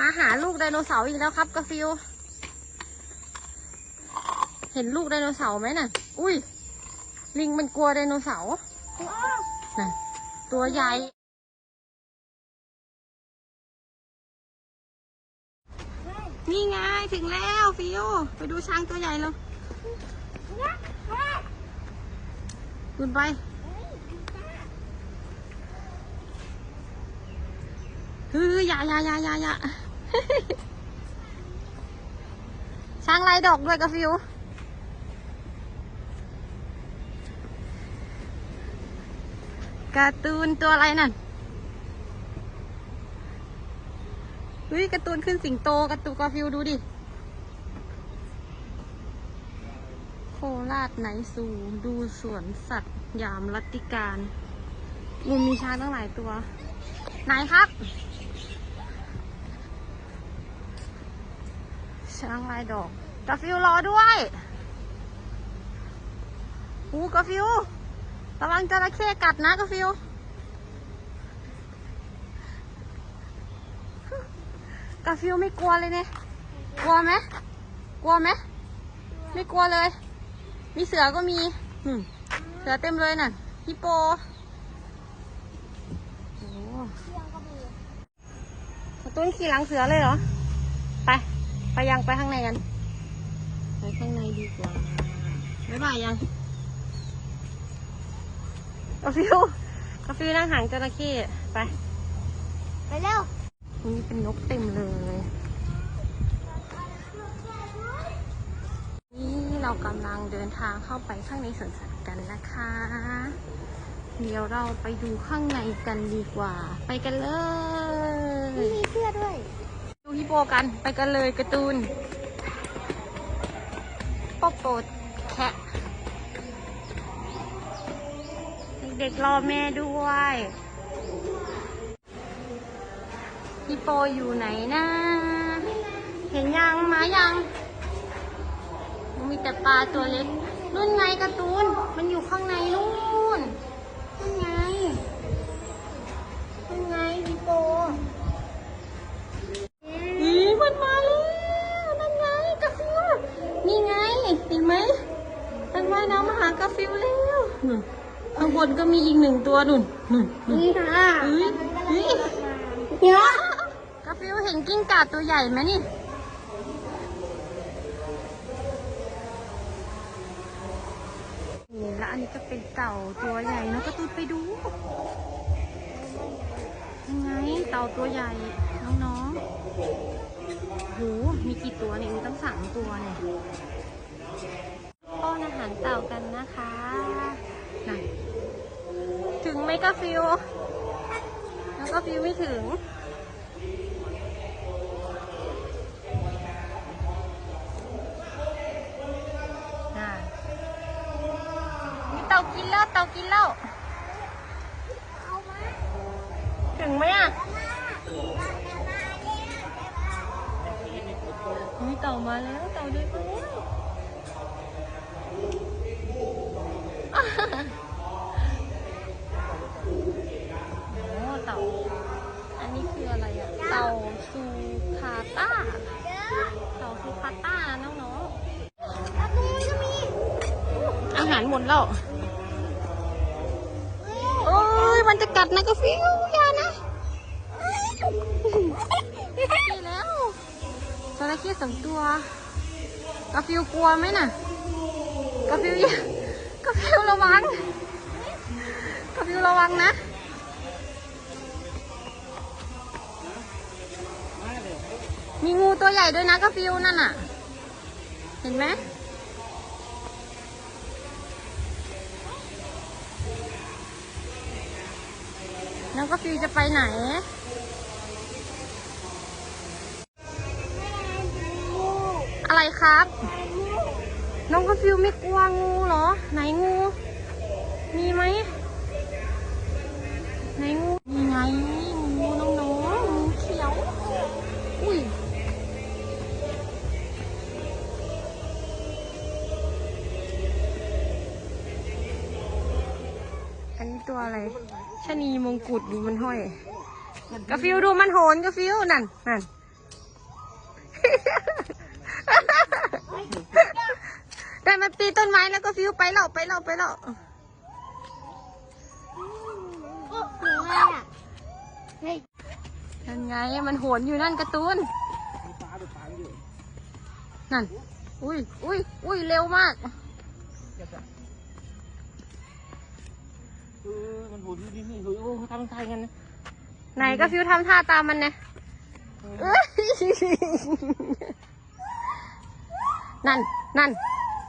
มาหาลูกไดโนเสาร์อีกแล้วครับกาฟิว เห็นลูกไดโนเสาร์ไหมน่ะ อุ้ย ลิงมันกลัวไดโนเสาร์น่ะ ตัวใหญ่นี่ไงถึงแล้วฟิวไปดูช้างตัวใหญ่แล้วคุณไป เฮ้ยอย่าอย่าอย่าอย่าอย่า ช้างลายดอกด้วยกาฟิว การ์ตูนตัวอะไรนั่นเฮ้ยการ์ตูนขึ้นสิงโตการ์ตูนกาฟิวดูดิ โคราชไหนสูดูสวนสัตว์ ยามรัตติการมูมีช้างตั้งหลายตัว ไหนครับ ช้างลายดอกกาฟิวรอด้วยอูกาฟิวระวังจระเข้กัดนะกาฟิวกาฟิวไม่กลัวเลยเนี่ยกลัวไหมกลัวไหมไม่กลัวเลย มีเสือก็มีเสือเต็มเลยน่ะฮิปโปโอ้การะตุ้นขี่หลังเสือเลยเหรอ ยังไปข้างในกัน ไปข้างในดีกว่าบ๊ายบายยังกาฟิวกาฟิวนั่งหางจระเข้ไป ไปเร็วตรงนี้เป็นนกเต็มเลย นี่เรากำลังเดินทางเข้าไปข้างในสวนสัตว์กันนะคะ เดี๋ยวเราไปดูข้างในกันดีกว่า ไปกันเลย มีเสื้อด้วย ดูฮิปโปกันไปกันเลยการ์ตูนโปโปแคะเด็กๆรอแม่ด้วยฮิปโปอยู่ไหนนะเห็นยังมายังมีแต่ปลาตัวเล็กนู่นไงการ์ตูน มันอยู่ข้างในนู่นนู่นไงนู่นไงฮิปโป อีมันมาแล้วนั่นไงกาฟิวนี่ไงเห็นไหมมันว่ายน้ำมาหากาฟิวแล้วนู่นข้างบ นก็มีอีกหนึ่งตัวนุ่นนุ่นนุ่นนี่ค่ะเฮ้ยเฮ้ยเดี๋ยวกาฟิวเห็นกิ้งก่าตัวใหญ่ไหมนี่นี่แล้วอันนี้ก็เป็นเต่าตัวใหญ่นะกระตุ้นไปดูยังไงเต่าตัวใหญ่น้องๆโหมีกี่ตัวเนี่ยมีตั้งสามตัวเนี่ยป้อนอาหารเต่ากันนะคะน่ะถึง ไหมกาฟิวแล้วก็ฟิวไม่ถึง นี่เตากินแล้วเตากินแล้วเอาถึงไหมอะมีเต่ามาแล้วเต่าเดินมาแล้ว โอ้เต่า อันนี้คืออะไรอะ เต่า ซูคาต้าเดี๋ยวเต่าซูคาต้าน้องตะกูก็มีๆอาหารหมดแล้วโอ้ยมันจะกัดนะกาฟิวอย่านะนี่แล้วจระเข้สองตัวกาฟิวกลัวไหมน่ะกาฟิวอย่ากาฟิวระวังกาฟิวระวังนะ ตัวใหญ่ด้วยนะกาฟิวนั่นน่ะ เห็นไหมน้องกาฟิวจะไปไหนอะไรครับ น้องกาฟิวไม่กลัวงูเหรอ ไหนงู มีไหมไหนงูมีไง ตัวอะไรชะนีมงกุฎดูมันห้อยกาฟิวดูมันโหนกาฟิวนั่นนั่นได้มาปีนต้นไม้แล้วก็ฟิวไปแล้วไปแล้วไปแล้วโอ้หนูอะไรอะเฮ้ยนั่นไงมันโหนอยู่นั่นการ์ตูนนั่น อุ้ยอุ้ยอุ้ยเร็วมาก เออมันหุ่นดีนี่หุ่นโอ้เขาทำทายกันนะไหนก็ฟิวทำท่าตามมันเนี่ยเอ้ยนั่นนั่น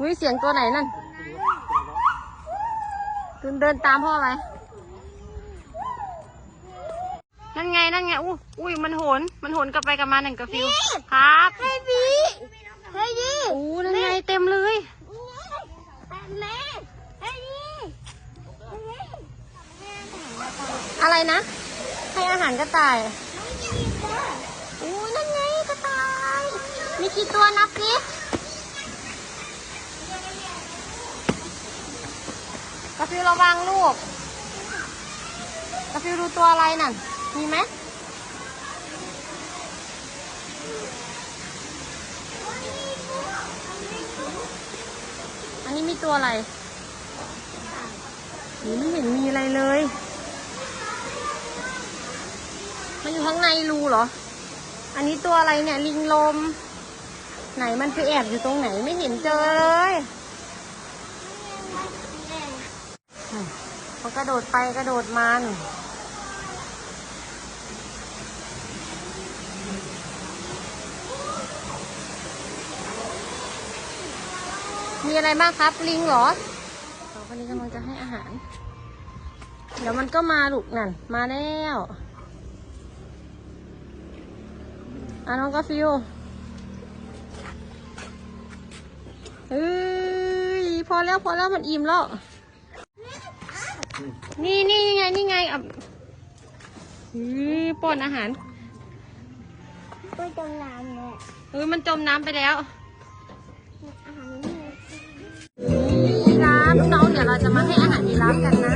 อุ้ยเสียงตัวไหนนั่นตูนเดินตามพ่อไปนั่นไงนั่นไงอู้อุ้ยมันโหน มันโหนกลับไปกลับมาหนึ่งกับฟิวครับ เฮ้ยบีเฮ้ยดี อู้นั่นไงเต็มเลย แม่เฮ้ยดี อะไรนะ ให้อาหารกระต่ายอู้นั่นไงกระต่าย มีกี่ตัวนับสิกาฟิวระวังลูกกาฟิวดูตัวอะไรนั่น มีไหมอันนี้มีตัวอะไรนี่ไม่เห็นมีอะไรเลย มัน อยู่ข้างในรูเหรอ อันนี้ตัวอะไรเนี่ย ลิงลม ไหนมันไปแอบอยู่ตรงไหนไม่เห็นเจอเลยมันกระโดดไปกระโดดมันมีอะไรบ้างครับ ลิงเหรอสองคนนี้กำลังจะให้อาหาร เดี๋ยวมันก็มาลูกนั่น มาแล้ว อะน้องกาฟิวเอ้ยพอแล้วพอแล้วมันอิ่มแล้ว นี่นี่ไงนี่ไงอะอือป้อนอาหารไปจมน้ำเนี่ยเฮ้ยมันจมน้ำไปแล้วอาหารนี่ยีราฟน้องๆเดี๋ยวเราจะมาให้อาหารยีราฟกันนะ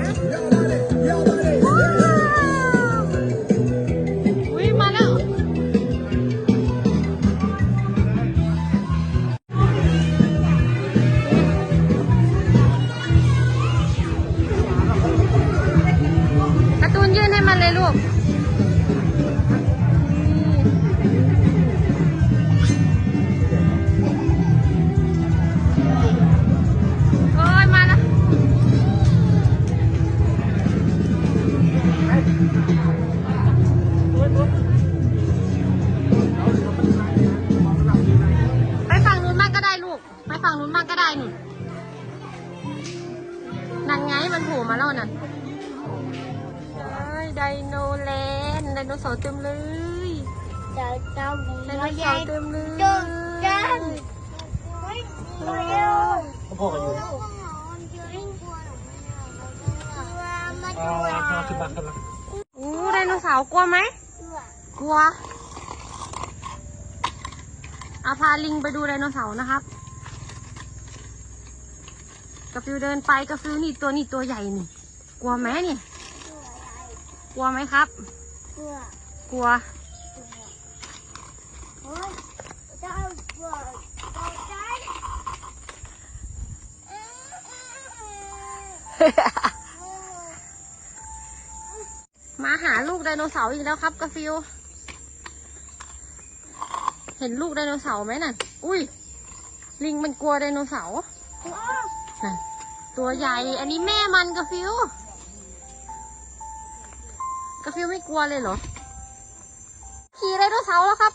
เสากลัวไหมกลัว เอาพาลิงไปดูไดโนเสาร์นะครับกระฟิวเดินไปกระฟิวนี่ตัวนี่ตัวใหญ่นี่ กลัวไหมนี่ กลัวไหมครับเพื่อกลัวโอ้ยเจ้าเพื่อเจ้าใจ มาหาลูกไดโนเสาร์อีกแล้วครับกระฟิว เห็นลูกไดโนเสาร์ไหมน่ะ อุ้ย ลิงมันกลัวไดโนเสาร์น่ะตัวใหญ่ อันนี้แม่มันกระฟิวกระฟิวไม่กลัวเลยเหรอ ขี่ไดโนเสาร์แล้วครับ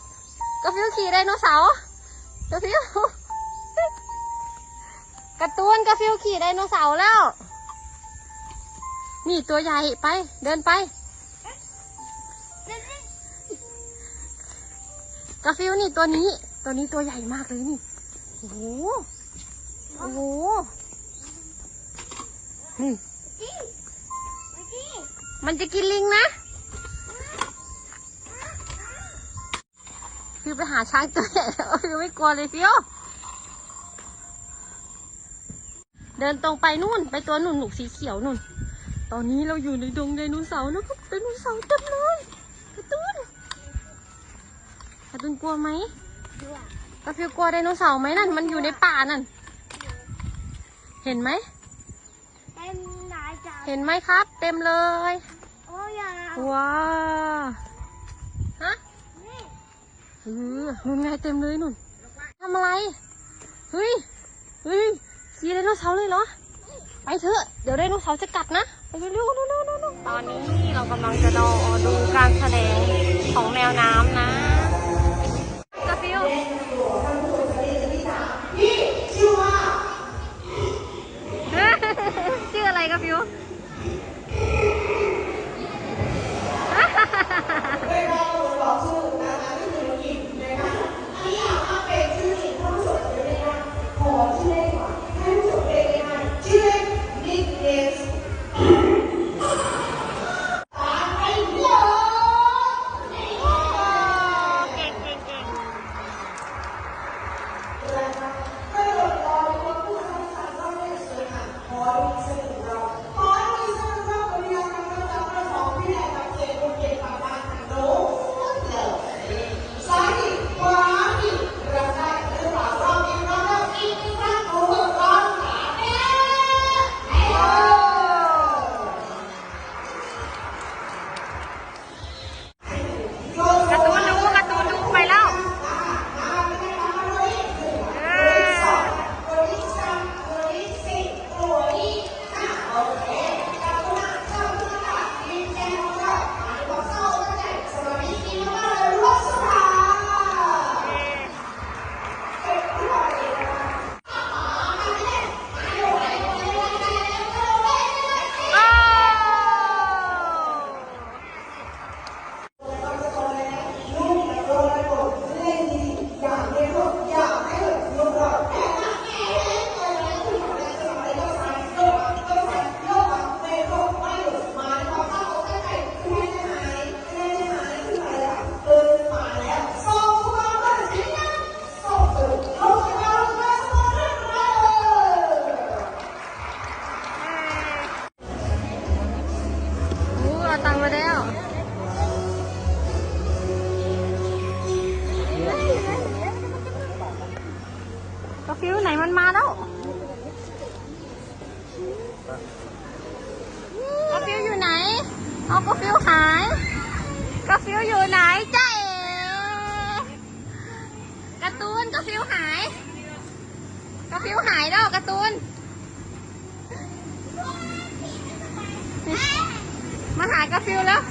กระฟิวขี่ไดโนเสาร์กระฟิวกร์ตูนกระฟิวขี่ไดโนเสาร์แล้ว นี่ตัวใหญ่ไปเดินไป กาฟิวนี่ตัวนี้ ตัวนี้ตัวใหญ่มากเลยนี่โอ้โหโอ้โหนี่มันจะกินลิงนะฟิวไปหาช้างตัวใหญ่แล้วฟิวไม่กลัวเลยฟิวเดินตรงไปนู่นไปตัวหนุนหนุกสีเขียวนู่น ตอนนี้เราอยู่ในดงไดโนเสาร์นะครับไดโนเสาร์เต็มเลยกระตุ้น การะตุนกลัวไหมด้วยกาฟิวกลัวไดโนเสาร์ไหมนั่น มันอยู่ในป่านั่น เห็นไหม เต็มหลายจานเห็นไหมครับ เต็มเลย โอ้ยาว้าฮะนี่เออนุ่นไงเต็มเลยนุ่นทำอะไร เฮ้ย เฮ้ยขี่ไดโนเสาร์เลยเหรอ ไปเถอะ เดี๋ยวไดโนเสาร์จะกัดนะ ไปเร็วเร็วเร็วเร็วๆตอนนี้เรากำลังจะรอดูการแสดงของแมวน้ำนะ ก มาแล้วกาฟิวอยู่ไหน เอากาฟิวหายกาฟิวอยู่ไหนจ้าเอ๋กร์ตูนกาฟิวหายกาฟิวหายแล้วกร์ตูน มาหากาฟิวแล้ว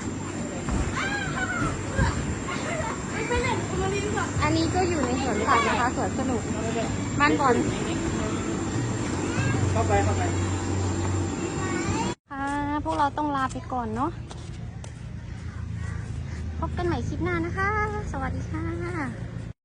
นี้ก็อยู่ในสวนสัตว์นะคะสวนสนุกบ้านบอลเข้าไปเข้าไปค่ะพวกเราต้องลาไปก่อนเนาะพบกันใหม่คลิปหน้านะคะ สวัสดีค่ะ